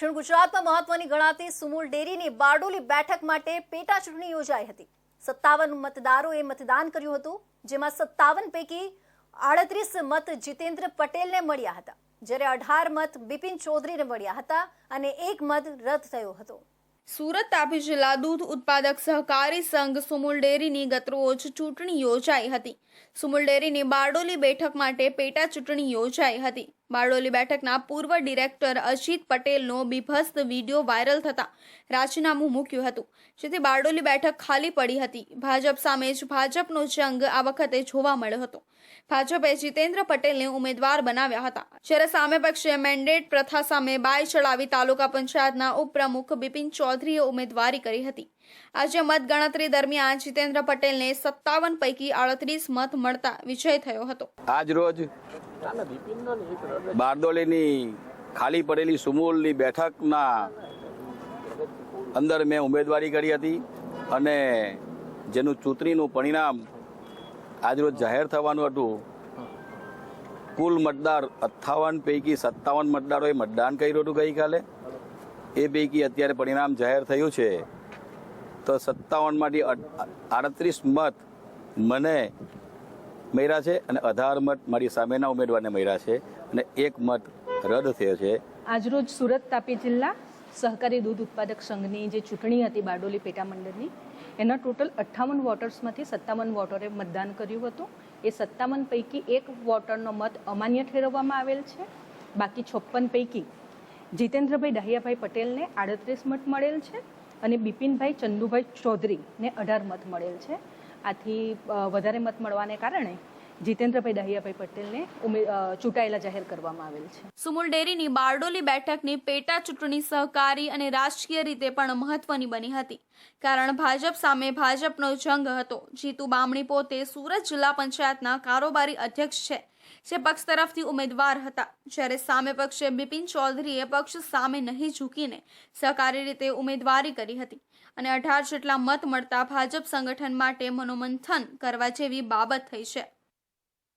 દક્ષિણ ગુજરાતમાં મહત્વની ગણાતી સુમુલ ડેરીની બારડોલી બેઠક માટે પેટા ચૂંટણી યોજાઈ હતી. સત્તાવન મતદારોએ મતદાન કર્યું હતું, જેમાં સત્તાવન પૈકી આડત્રીસ મત જીતેન્દ્ર પટેલને મળ્યા હતા. જ્યારે અઢાર મત બિપિન ચૌધરીને મળ્યા હતા અને એક મત રદ થયો હતો. સુરત તાપી જિલ્લા દૂધ ઉત્પાદક સહકારી સંઘ સુમુલ ડેરીની ગતરોજ ચૂંટણી યોજાઈ હતી. સુમુલ ડેરીની બારડોલી બેઠક માટે પેટા ચૂંટણી યોજાઈ હતી. બારડોલી બેઠકના પૂર્વ ડિરેક્ટર અજીત પટેલનો બીભસ્ત વીડિયો વાયરલ થતા રાજીનામું મૂક્યું હતું. જેથી બારડોલી બેઠક ખાલી પડી હતી. ભાજપ સામે જ ભાજપનો જંગ આ વખતે જોવા મળ્યો હતો. ભાજપે જીતેન્દ્ર પટેલને ઉમેદવાર બનાવ્યા હતા. જ્યારે સામે પક્ષે મેન્ડેટ પ્રથા સામે બાય ચડાવી તાલુકા પંચાયતના ઉપપ્રમુખ બિપિન ચૌધરીએ ઉમેદવારી કરી હતી. આજે મતગણતરી દરમિયાન જીતેન્દ્ર પટેલને સત્તાવન પૈકી આડત્રીસ મત મળતા વિજય થયો હતો. આજ રોજ બારડોલીની ખાલી પડેલી સુમૂલની બેઠકના અંદર મેં ઉમેદવારી કરી હતી અને જેનું ચૂંટણીનું પરિણામ આજરોજ જાહેર થવાનું હતું. કુલ મતદાર અઠ્ઠાવન પૈકી સત્તાવન મતદારોએ મતદાન કર્યું હતું ગઈકાલે. એ પૈકી અત્યારે પરિણામ જાહેર થયું છે. તો સત્તાવનમાંથી આડત્રીસ મત મને મળ્યા છે અને અઢાર મત મારી સામેના ઉમેદવારને મળ્યા છે અને એક મત રદ થયો છે. આજરોજ સુરત તાપી જિલ્લા સહકારી દૂધ ઉત્પાદક સંઘની જે ચૂંટણી હતી બારડોલી પેટા મંડળની, એના ટોટલ અઠ્ઠાવન વોટર્સમાંથી સત્તાવન વોટરે મતદાન કર્યું હતું. એ સત્તાવન પૈકી એક વોટરનો મત અમાન્ય ઠેરવવામાં આવેલ છે. બાકી છપ્પન પૈકી જીતેન્દ્રભાઈ દહિયાભાઈ પટેલને આડત્રીસ મત મળેલ છે અને બિપિનભાઈ ચંદુભાઈ ચૌધરીને અઢાર મત મળેલ છે. આથી વધારે મત મળવાને કારણે જીતેન્દ્રભાઈ દહિયાભાઈ પટેલને ચૂંટાયેલા જાહેર કરવામાં આવેલ છે. સુમુલ ડેરીની બારડોલી બેઠકની પેટા ચૂંટણી સહકારી અને રાજકીય રીતે પણ મહત્વની બની હતી. કારણ ભાજપ સામે ભાજપનો જંગ હતો. જીતુ બામણી પોતે સુરત જિલ્લા પંચાયતના કારોબારી અધ્યક્ષ છે. જે પક્ષ તરફથી ઉમેદવાર હતા. જ્યારે સામે પક્ષે બિપિન ચૌધરીએ પક્ષ સામે નહીં ઝૂકીને સહકારી રીતે ઉમેદવારી કરી હતી અને અઢાર જેટલા મત મળતા ભાજપ સંગઠન માટે મનોમંથન કરવા જેવી બાબત થઈ છે.